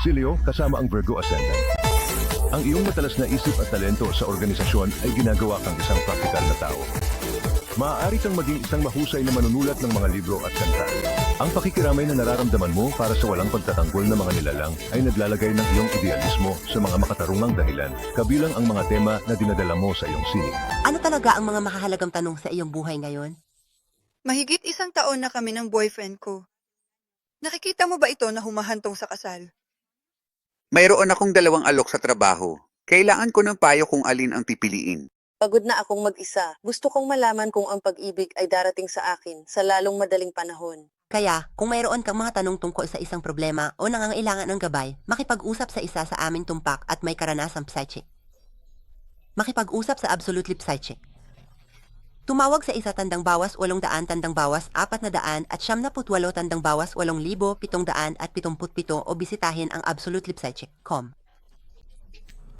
Si Leo kasama ang Virgo Ascendant. Ang iyong matalas na isip at talento sa organisasyon ay ginagawa kang isang praktikal na tao. Maaari kang maging isang mahusay na manunulat ng mga libro at kanta. Ang pakikiramay na nararamdaman mo para sa walang pagtatanggol na mga nilalang ay naglalagay ng iyong idealismo sa mga makatarungang dahilan, kabilang ang mga tema na dinadala mo sa iyong sining. Ano talaga ang mga mahahalagang tanong sa iyong buhay ngayon? Mahigit isang taon na kami ng boyfriend ko. Nakikita mo ba ito na humahantong sa kasal? Mayroon akong dalawang alok sa trabaho. Kailangan ko ng payo kung alin ang pipiliin. Pagod na akong mag-isa. Gusto kong malaman kung ang pag-ibig ay darating sa akin sa lalong madaling panahon. Kaya, kung mayroon kang mga tanong tungkol sa isang problema o nangangailangan ng gabay, makipag-usap sa isa sa aming tumpak at may karanasang psychic. Makipag-usap sa Absolutely Psychic. Tumawag sa isa tandang bawas 800 tandang bawas 400 at 78 tandang bawas 8,777 o bisitahin ang absolutelipsychic.com.